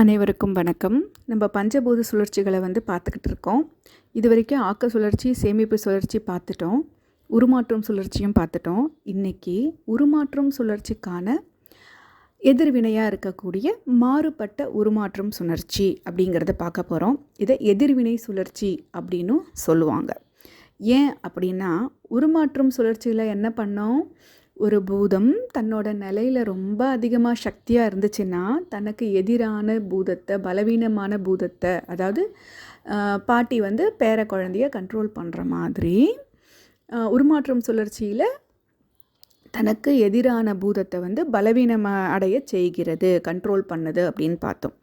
அனைவருக்கும் வணக்கம். நம்ம பஞ்சபூத சுழற்சிகளை வந்து பார்த்துக்கிட்டு இருக்கோம். இது வரைக்கும் ஆக்க சுழற்சி சேமிப்பு சுழற்சி பார்த்துட்டோம். உருமாற்றம் சுழற்சியும் பார்த்துட்டோம். இன்றைக்கி உருமாற்றம் சுழற்சிக்கான எதிர்வினையாக இருக்கக்கூடிய மாறுபட்ட உருமாற்றம் சுழற்சி அப்படிங்கிறத பார்க்க போகிறோம் இதை எதிர்வினை சுழற்சி அப்படின்னும் சொல்லுவாங்க. ஏன் அப்படின்னா உருமாற்றம் சுழற்சியில் என்ன பண்ணோம்? ஒரு பூதம் தன்னோட நிலையில் ரொம்ப அதிகமாக சக்தியாக இருந்துச்சுன்னா தனக்கு எதிரான பூதத்தை பலவீனமான பூதத்தை அதாவது பாட்டி வந்து பேர குழந்தைய கண்ட்ரோல் பண்ணுற மாதிரி உருமாற்றம் சுழற்சியில் தனக்கு எதிரான பூதத்தை வந்து பலவீனமாக அடைய செய்கிறது கண்ட்ரோல் பண்ணுது அப்படின்னு பார்த்தோம்.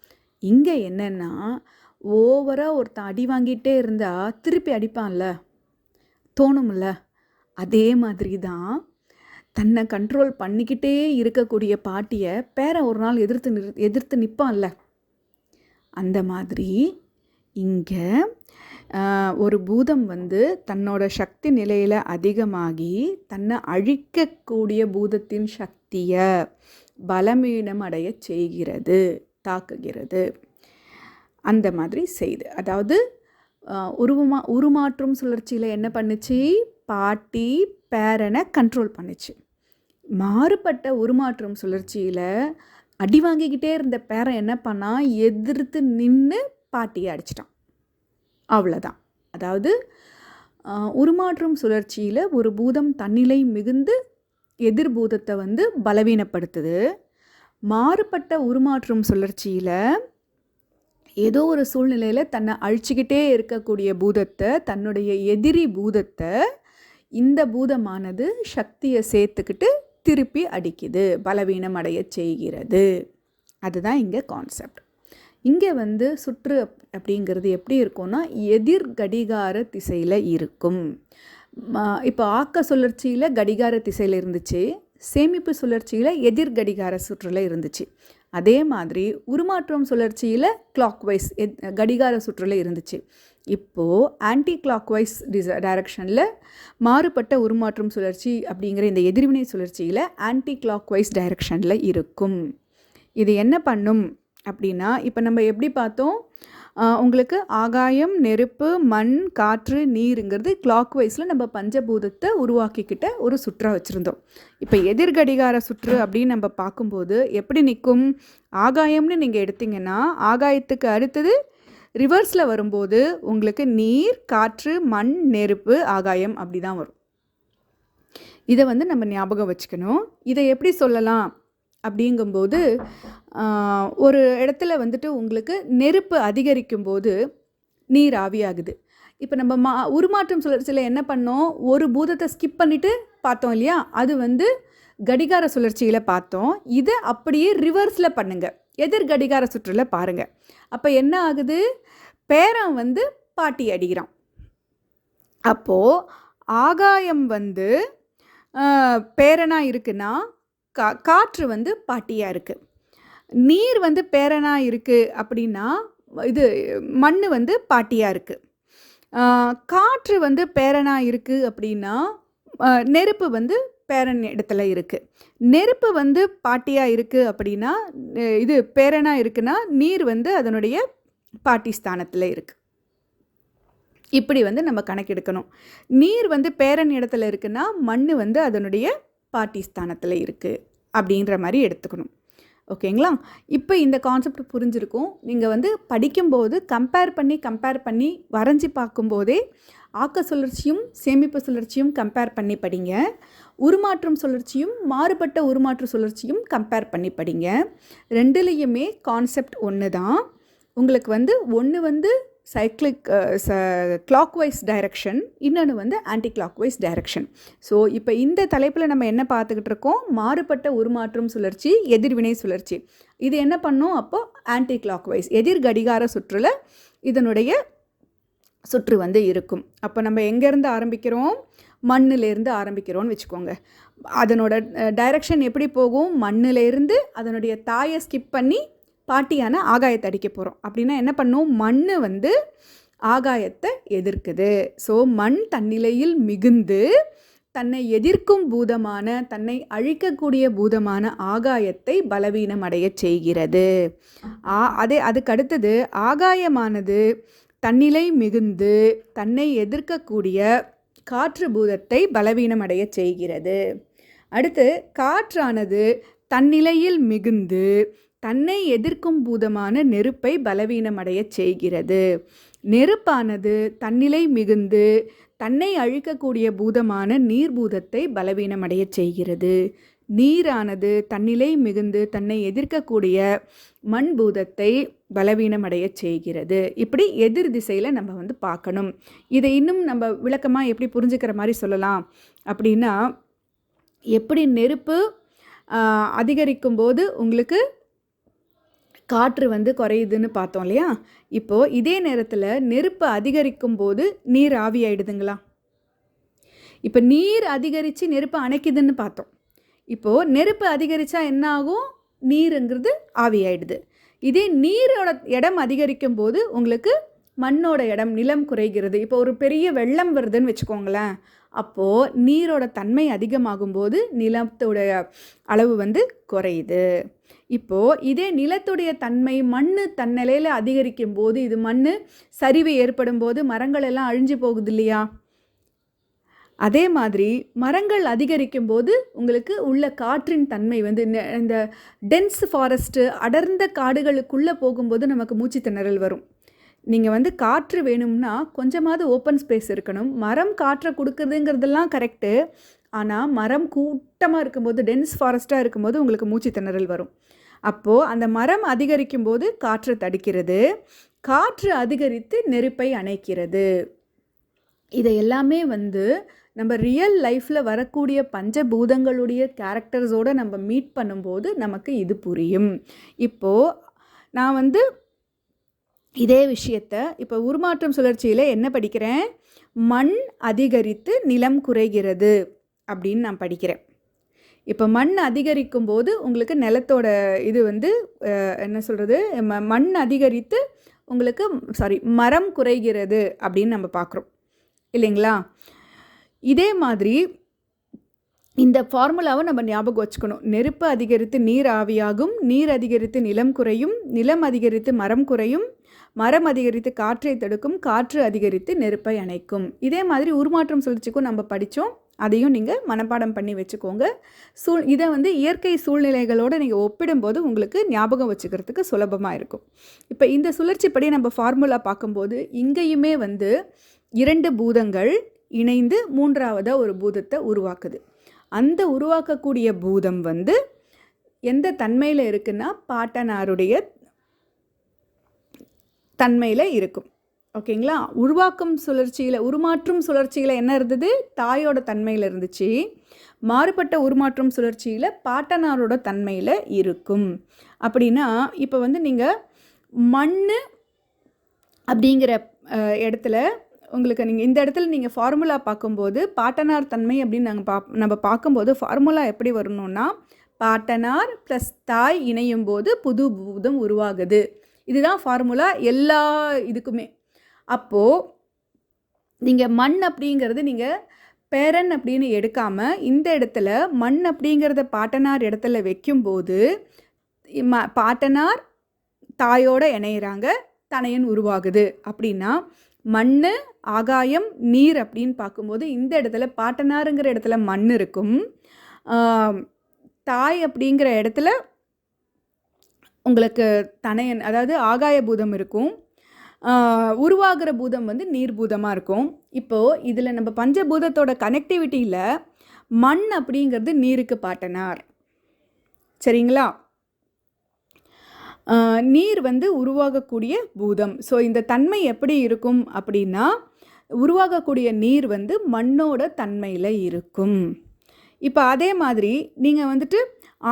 இங்கே என்னென்னா ஓவராக ஒருத்தன் அடி வாங்கிட்டே இருந்தால் திருப்பி அடிப்பான்ல தோணும்ல. அதே மாதிரி தான் தன்னை கண்ட்ரோல் பண்ணிக்கிட்டே இருக்கக்கூடிய பாட்டியை பேரை ஒரு நாள் எதிர்த்து நிறு எதிர்த்து நிற்பான்ல அந்த மாதிரி இங்கே ஒரு பூதம் வந்து தன்னோட சக்தி நிலையில் அதிகமாகி தன்னை அழிக்கக்கூடிய பூதத்தின் சக்தியை பலமீனம் அடைய செய்கிறது தாக்குகிறது. அந்த மாதிரி செய்து அதாவது உருவமா உருமாற்றும் சுழற்சியில் என்ன பண்ணுச்சு? பாட்டி பேரனை கண்ட்ரோல் பண்ணுச்சு. மாறுபட்ட உருமாற்றும் சுழற்சியில் அடி வாங்கிக்கிட்டே இருந்த பேரன் என்ன பண்ணால் எதிர்த்து நின்று பாட்டியை அடிச்சிட்டான். அவ்வளோதான் அதாவது உருமாற்றும் சுழற்சியில் ஒரு பூதம் தன்னிலை மிகுந்து எதிர்பூதத்தை வந்து பலவீனப்படுத்துது. மாறுபட்ட உருமாற்றும் சுழற்சியில் ஏதோ ஒரு சூழ்நிலையில் தன்னை அழிச்சிக்கிட்டே இருக்கக்கூடிய பூதத்தை தன்னுடைய எதிரி பூதத்தை இந்த பூதமானது சக்தியை சேர்த்துக்கிட்டு திருப்பி அடிக்குது பலவீனம் அடைய செய்கிறது. அதுதான் இங்கே கான்செப்ட் இங்கே வந்து சுற்று அப்- அப்படிங்கிறது எப்படி இருக்கும்னா எதிர் கடிகார திசையில் இருக்கும். இப்போ ஆக்க சுழற்சியில் கடிகார திசையில் இருந்துச்சு சேமிப்பு சுழற்சியில் எதிர் கடிகார சுற்றில் இருந்துச்சு. அதே மாதிரி உருமாற்றம் சுழற்சியில் கிளாக் வைஸ் கடிகார சுற்றில் இருந்துச்சு. இப்போது ஆன்டி கிளாக் வைஸ் டிச டைரக்ஷனில் மாறுபட்ட உருமாற்றம் சுழற்சி அப்படிங்கிற இந்த எதிர்வினை சுழற்சியில் ஆன்டி கிளாக் வைஸ் டைரக்ஷனில் இருக்கும். இது என்ன பண்ணும் அப்படின்னா இப்போ நம்ம எப்படி பார்த்தோம்? உங்களுக்கு ஆகாயம் நெருப்பு மண் காற்று நீருங்கிறது கிளாக் வைஸில் நம்ம பஞ்சபூதத்தை உருவாக்கிக்கிட்ட ஒரு சுற்றா வச்சுருந்தோம். இப்போ எதிர்கடிகார சுற்று அப்படின்னு நம்ம பார்க்கும்போது எப்படி நிற்கும்? ஆகாயம்னு நீங்கள் எடுத்தீங்கன்னா ஆகாயத்துக்கு அடுத்தது ரிவர்ஸில் வரும்போது உங்களுக்கு நீர் காற்று மண் நெருப்பு ஆகாயம் அப்படி தான் வரும். இதை வந்து நம்ம ஞாபகம் வச்சுக்கணும். இதை எப்படி சொல்லலாம்? அப்படிங்கும்போது ஒரு இடத்துல வந்துட்டு உங்களுக்கு நெருப்பு அதிகரிக்கும் போது நீர் ஆவியாகுது இப்போ நம்ம மா உருமாற்றம் சுழற்சியில் என்ன பண்ணோம்? ஒரு பூதத்தை ஸ்கிப் பண்ணிவிட்டு பார்த்தோம் இல்லையா? அது வந்து கடிகார சுழற்சியில் பார்த்தோம். இதை அப்படியே ரிவர்ஸில் பண்ணுங்கள் எதிர்கடிகார சுற்றில் பாருங்கள் அப்போ என்ன ஆகுது? பேரன் வந்து பாட்டி அடிக்கிறான். அப்போது ஆகாயம் வந்து பேரனாக இருக்குன்னா கா காற்று வந்து பாட்டியாக இருக்குது நீர் வந்து பேரனாக இருக்குது அப்படின்னா இது மண் வந்து பாட்டியாக இருக்குது காற்று வந்து பேரனாக இருக்குது அப்படின்னா நெருப்பு வந்து பேரன் இடத்துல இருக்குது நெருப்பு வந்து பாட்டியாக இருக்குது அப்படின்னா இது பேரனாக இருக்குன்னா நீர் வந்து அதனுடைய பாட்டி ஸ்தானத்தில் இருக்குது இப்படி வந்து நம்ம கணக்கெடுக்கணும். நீர் வந்து பேரன் இடத்துல இருக்குன்னா மண் வந்து அதனுடைய பாட்டி ஸ்தானத்தில் இருக்குது அப்படின்ற மாதிரி எடுத்துக்கணும். ஓகேங்களா? இப்போ இந்த கான்செப்ட் புரிஞ்சிருக்கும். நீங்கள் வந்து படிக்கும்போது கம்பேர் பண்ணி கம்பேர் பண்ணி வரைஞ்சி பார்க்கும்போதே ஆக்க சுழற்சியும் சேமிப்பு சுழற்சியும் கம்பேர் பண்ணி படிங்க. உருமாற்றம் சுழற்சியும் மாறுபட்ட உருமாற்ற சுழற்சியும் கம்பேர் பண்ணி படிங்க. ரெண்டுலேயுமே கான்செப்ட் ஒன்று தான் உங்களுக்கு வந்து ஒன்று வந்து சைக்ளிக் கிளாக் வைஸ் டைரக்ஷன் இன்னொன்று வந்து anti clock wise direction so இப்போ இந்த தலைப்பில் நம்ம என்ன பார்த்துக்கிட்டு இருக்கோம்? மாறுபட்ட உருமாற்றம் சுழற்சி எதிர்வினை சுழற்சி. இது என்ன பண்ணும் அப்போ? ஆன்டி கிளாக் வைஸ் எதிர் கடிகார சுற்றில் இதனுடைய சுற்று வந்து இருக்கும். அப்போ நம்ம எங்கேருந்து ஆரம்பிக்கிறோம்? மண்ணிலேருந்து ஆரம்பிக்கிறோன்னு வச்சுக்கோங்க. அதனோட டைரக்ஷன் எப்படி போகும்? மண்ணிலேருந்து அதனுடைய தாயை ஸ்கிப் பண்ணி பாட்டியான ஆகாயத்தை அடிக்க போகிறோம் அப்படின்னா என்ன பண்ணும்? மண் வந்து ஆகாயத்தை எதிர்க்குது. ஸோ மண் தன்னிலையில் மிகுந்து தன்னை எதிர்க்கும் பூதமான தன்னை அழிக்கக்கூடிய பூதமான ஆகாயத்தை பலவீனமடைய செய்கிறது. ஆ அதே அதுக்கடுத்தது ஆகாயமானது தன்னிலை மிகுந்து தன்னை எதிர்க்கக்கூடிய காற்று பூதத்தை பலவீனமடைய செய்கிறது. அடுத்து காற்றானது தன்னிலையில் மிகுந்து தன்னை எதிர்க்கும் பூதமான நெருப்பை பலவீனமடைய செய்கிறது. நெருப்பானது தன்னிலை மிகுந்து தன்னை அழிக்கக்கூடிய பூதமான நீர்பூதத்தை பலவீனமடைய செய்கிறது. நீரானது தன்னிலை மிகுந்து தன்னை எதிர்க்கக்கூடிய மண் பூதத்தை பலவீனமடையச் செய்கிறது. இப்படி எதிர் திசையில் நம்ம வந்து பார்க்கணும். இதை இன்னும் நம்ம விளக்கமாக எப்படி புரிஞ்சுக்கிற மாதிரி சொல்லலாம் அப்படின்னா எப்படி நெருப்பு அதிகரிக்கும் போது உங்களுக்கு காற்று வந்து குறையுதுன்னு பார்த்தோம் இல்லையா? இப்போது இதே நேரத்தில் நெருப்பு அதிகரிக்கும் போது நீர் ஆவியாயிடுதுங்களா? இப்போ நீர் அதிகரித்து நெருப்பு அணைக்குதுன்னு பார்த்தோம். இப்போது நெருப்பு அதிகரித்தா என்ன ஆகும் நீருங்கிறது ஆவியாயிடுது. இதே நீரோட இடம் அதிகரிக்கும் போது உங்களுக்கு மண்ணோட இடம் நிலம் குறைகிறது. இப்போ ஒரு பெரிய வெள்ளம் வருதுன்னு வச்சுக்கோங்களேன். அப்போது நீரோட தன்மை அதிகமாகும் போது நிலத்தோட அளவு வந்து குறையுது. இப்போது இதே நிலத்துடைய தன்மை மண் தன்னிலையில் அதிகரிக்கும் போது இது மண் சரிவு ஏற்படும் போது மரங்கள் எல்லாம் அழிஞ்சு போகுது இல்லையா? அதே மாதிரி மரங்கள் அதிகரிக்கும் போது உங்களுக்கு உள்ள காற்றின் தன்மை வந்து இந்த டென்ஸ் ஃபாரஸ்ட்டு அடர்ந்த காடுகளுக்குள்ளே போகும்போது நமக்கு மூச்சு திணறல் வரும். நீங்கள் வந்து காற்று வேணும்னா கொஞ்சமாவது ஓப்பன் ஸ்பேஸ் இருக்கணும். மரம் காற்றை கொடுக்குறதுங்கிறதெல்லாம் கரெக்டு ஆனால் மரம் கூட்டமாக இருக்கும்போது டென்ஸ் ஃபாரஸ்ட்டாக இருக்கும்போது உங்களுக்கு மூச்சு திணறல் வரும். அப்போது அந்த மரம் அதிகரிக்கும் போது காற்று தடுக்கிறது. காற்று அதிகரித்து நெருப்பை அணைக்கிறது. இதை எல்லாமே வந்து நம்ம ரியல் லைஃப்பில் வரக்கூடிய பஞ்சபூதங்களுடைய கேரக்டர்ஸோடு நம்ம மீட் பண்ணும்போது நமக்கு இது புரியும். இப்போது நான் வந்து இதே விஷயத்த இப்போ உருமாற்றம் சுழற்சியில் என்ன படிக்கிறேன்? மண் அதிகரித்து நிலம் குறைகிறது அப்படின்னு நான் படிக்கிறேன். இப்போ மண் அதிகரிக்கும் போது உங்களுக்கு நிலத்தோட இது வந்து என்ன சொல்கிறது ம மண் அதிகரித்து உங்களுக்கு சாரி மரம் குறைகிறது அப்படின்னு நம்ம பார்க்குறோம். இல்லைங்களா? இதே மாதிரி இந்த ஃபார்முலாவை நம்ம ஞாபகம் வச்சுக்கணும். நெருப்பு அதிகரித்து நீர் ஆவியாகும் நீர் அதிகரித்து நிலம் குறையும் நிலம் அதிகரித்து மரம் குறையும் மரம் அதிகரித்து காற்றை தடுக்கும் காற்று அதிகரித்து நெருப்பை அணைக்கும். இதே மாதிரி உருமாற்றம் சுழற்சிக்கும் நம்ம படித்தோம். அதையும் நீங்கள் மனப்பாடம் பண்ணி வச்சுக்கோங்க. சூழ் இதை வந்து இயற்கை சூழ்நிலைகளோடு நீங்கள் ஒப்பிடும்போது உங்களுக்கு ஞாபகம் வச்சுக்கிறதுக்கு சுலபமாக இருக்கும். இப்போ இந்த சுழற்சிப்படி நம்ம ஃபார்முலா பார்க்கும்போது இங்கேயுமே வந்து இரண்டு பூதங்கள் இணைந்து மூன்றாவதாக ஒரு பூதத்தை உருவாக்குது. அந்த உருவாக்கக்கூடிய பூதம் வந்து எந்த தன்மையில் இருக்குன்னா பாட்டனாருடைய தன்மையில் இருக்கும். ஓகேங்களா? உருவாக்கும் சுழற்சியில் உருமாற்றும் சுழற்சியில் என்ன இருந்தது? தாயோட தன்மையில் இருந்துச்சு. மாறுபட்ட உருமாற்றும் சுழற்சியில் பாட்டனாரோட தன்மையில் இருக்கும். அப்படின்னா இப்போ வந்து நீங்கள் மண் அப்படிங்கிற இடத்துல உங்களுக்கு நீங்கள் இந்த இடத்துல நீங்கள் ஃபார்முலா பார்க்கும்போது பாட்டனார் தன்மை அப்படின்னு நாங்கள் பா நம்ம பார்க்கும்போது ஃபார்முலா எப்படி வரணும்னா பாட்டனார் ப்ளஸ் தாய் இணையும் போது புது பூதம் உருவாகுது. இதுதான் ஃபார்முலா எல்லா இதுக்குமே. அப்போது நீங்கள் மண் அப்படிங்கிறது நீங்கள் பேரன் அப்படின்னு எடுக்காமல் இந்த இடத்துல மண் அப்படிங்கிறத பாட்டனார் இடத்துல வைக்கும்போது ம பாட்டனார் தாயோட இணையிறாங்க தனையன் உருவாகுது. அப்படின்னா மண் ஆகாயம் நீர் அப்படின்னு பார்க்கும்போது இந்த இடத்துல பாட்டனாருங்கிற இடத்துல மண் இருக்கும். தாய் அப்படிங்கிற இடத்துல உங்களுக்கு தனையன் அதாவது ஆகாய பூதம் இருக்கும். உருவாகிற பூதம் வந்து நீர் பூதமாக இருக்கும். இப்போது இதில் நம்ம பஞ்சபூதத்தோட கனெக்டிவிட்டியில் மண் அப்படிங்கிறது நீருக்கு பாட்டனார். சரிங்களா? நீர் வந்து உருவாகக்கூடிய பூதம். ஸோ இந்த தன்மை எப்படி இருக்கும் அப்படின்னா உருவாகக்கூடிய நீர் வந்து மண்ணோட தன்மையில் இருக்கும். இப்போ அதே மாதிரி நீங்கள் வந்துட்டு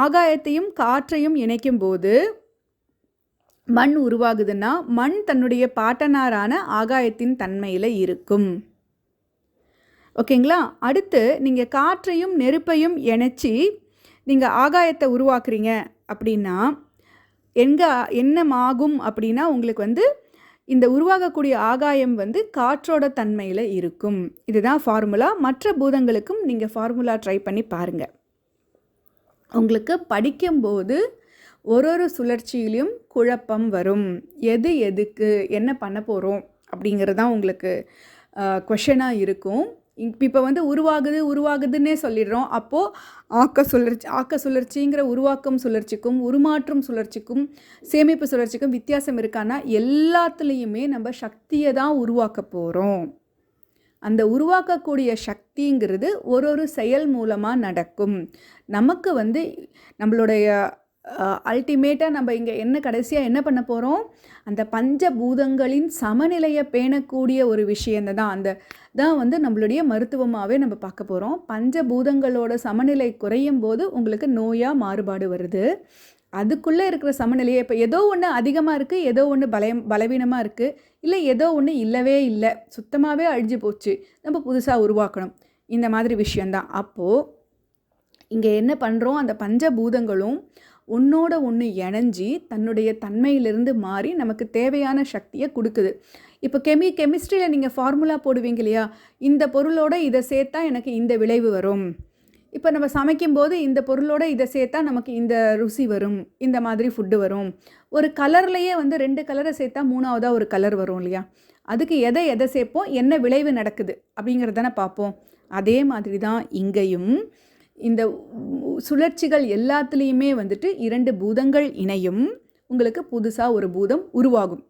ஆகாயத்தையும் காற்றையும் இணைக்கும் போது மண் உருவாகுதுன்னா மண் தன்னுடைய பாட்டனாரான ஆகாயத்தின் தன்மையில் இருக்கும். ஓகேங்களா அடுத்து நீங்கள் காற்றையும் நெருப்பையும் இணைச்சி நீங்கள் ஆகாயத்தை உருவாக்குறீங்க அப்படின்னா எங்கே என்னமாகும் அப்படின்னா உங்களுக்கு வந்து இந்த உருவாகக்கூடிய ஆகாயம் வந்து காற்றோட தன்மையில் இருக்கும். இதுதான் ஃபார்முலா மற்ற பூதங்களுக்கும் நீங்கள் ஃபார்முலா ட்ரை பண்ணி பாருங்கள் உங்களுக்கு படிக்கும்போது ஒரு ஒரு சுழற்சியிலையும் குழப்பம் வரும். எது எதுக்கு என்ன பண்ண போகிறோம் அப்படிங்கிறது தான் உங்களுக்கு கொஷனாக இருக்கும். இப்போ வந்து உருவாகுது உருவாகுதுன்னே சொல்லிடுறோம். அப்போது ஆக்க சுழற்சி ஆக்க சுழற்சிங்கிற உருவாக்கம் சுழற்சிக்கும் உருமாற்றும் சுழற்சிக்கும் சேமிப்பு சுழற்சிக்கும் வித்தியாசம் இருக்கான்னா எல்லாத்துலேயுமே நம்ம சக்தியை தான் உருவாக்க போகிறோம் அந்த உருவாக்கக்கூடிய சக்திங்கிறது ஒரு ஒரு செயல் மூலமாக நடக்கும். நமக்கு வந்து நம்மளுடைய அல்டிமேட்டாக நம்ம இங்கே என்ன கடைசியாக என்ன பண்ண போகிறோம் அந்த பஞ்சபூதங்களின் சமநிலையை பேணக்கூடிய ஒரு விஷயம் தான். அந்த தான் வந்து நம்மளுடைய மருத்துவமாகவே நம்ம பார்க்க போகிறோம் பஞ்சபூதங்களோட சமநிலை குறையும் போது உங்களுக்கு நோயாக மாறுபாடு வருது. அதுக்குள்ளே இருக்கிற சமநிலையை இப்போ ஏதோ ஒன்று அதிகமாக இருக்குது ஏதோ ஒன்று பலயம் பலவீனமாக இருக்குது இல்லை ஏதோ ஒன்று இல்லவே இல்லை. சுத்தமாகவே அழிஞ்சு போச்சு. நம்ம புதுசாக உருவாக்கணும். இந்த மாதிரி விஷயந்தான் அப்போது இங்கே என்ன பண்ணுறோம் அந்த பஞ்சபூதங்களும் ஒன்றோட ஒன்று இணைஞ்சி தன்னுடைய தன்மையிலிருந்து மாறி நமக்கு தேவையான சக்தியை கொடுக்குது. இப்போ கெமி கெமிஸ்ட்ரியில் நீங்கள் ஃபார்முலா போடுவீங்க இல்லையா? இந்த பொருளோட இதை சேர்த்தா எனக்கு இந்த விளைவு வரும். இப்போ நம்ம சமைக்கும்போது இந்த பொருளோட இதை சேர்த்தா நமக்கு இந்த ருசி வரும் இந்த மாதிரி ஃபுட்டு வரும். ஒரு கலர்லேயே வந்து ரெண்டு கலரை சேர்த்தா மூணாவதாக ஒரு கலர் வரும் இல்லையா? அதுக்கு எதை எதை சேர்ப்போம் என்ன விளைவு நடக்குது அப்படிங்கிறதான பார்ப்போம். அதே மாதிரி தான் இங்கேயும் இந்த சுழற்சிகள் எல்லாத்துலேயுமே வந்துட்டு இரண்டு பூதங்கள் இணையும். உங்களுக்கு புதுசாக ஒரு பூதம் உருவாகும்.